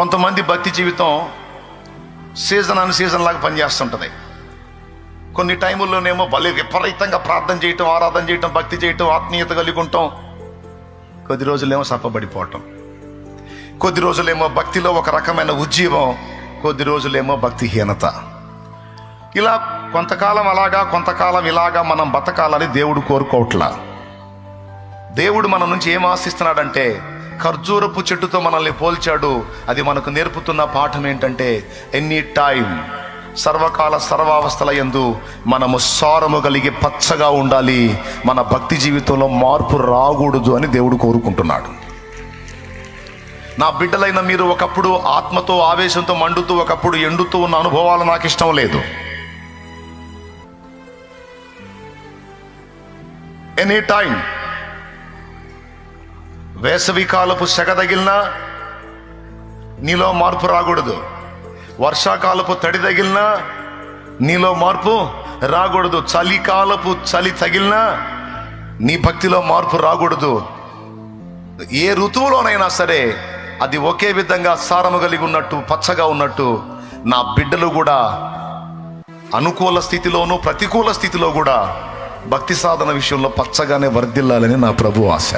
కొంతమంది భక్తి జీవితం సీజన్ అని సీజన్ లాగా పనిచేస్తుంటుంది. కొన్ని టైముల్లోనేమో భలే విపరీతంగా ప్రార్థన చేయటం ఆరాధన చేయటం భక్తి చేయటం ఆత్మీయత కలిగి ఉంటాం కొద్ది రోజులేమో సప్పబడిపోవటం కొద్ది రోజులేమో భక్తిలో ఒక రకమైన ఉజ్జీవం. కొద్ది రోజులేమో భక్తిహీనత. ఇలా కొంతకాలం అలాగా కొంతకాలం ఇలాగా మనం బతకాలని దేవుడు కోరుకోవట్లా. దేవుడు మన నుంచి ఏం ఆశిస్తున్నాడంటే ఖర్జూరపు చెట్టుతో మనల్ని పోల్చాడు. అది మనకు నేర్పుతున్న పాఠం ఏంటంటే ఎనీ టైం సర్వకాల సర్వావస్థల యందు మనము సారము కలిగి పచ్చగా ఉండాలి. మన భక్తి జీవితంలో మార్పు రాకూడదు అని దేవుడు కోరుకుంటున్నాడు. నా బిడ్డలైన మీరు ఒకప్పుడు ఆత్మతో ఆవేశంతో మండుతూ ఒకప్పుడు ఎండుతూ ఉన్న అనుభవాలు నాకు ఇష్టం లేదు. ఎనీ టైం వేసవి కాలపు సెగ తగిలినా నీలో మార్పు రాకూడదు. వర్షాకాలపు తడి తగిలినా నీలో మార్పు రాకూడదు. చలికాలపు చలి తగిలినా నీ భక్తిలో మార్పు రాకూడదు. ఏ ఋతువులోనైనా సరే అది ఒకే విధంగా సారము కలిగి ఉన్నట్టు పచ్చగా ఉన్నట్టు నా బిడ్డలు కూడా అనుకూల స్థితిలోనూ ప్రతికూల స్థితిలో కూడా భక్తి సాధన విషయంలో పచ్చగానే వర్ధిల్లాలని నా ప్రభు ఆశ.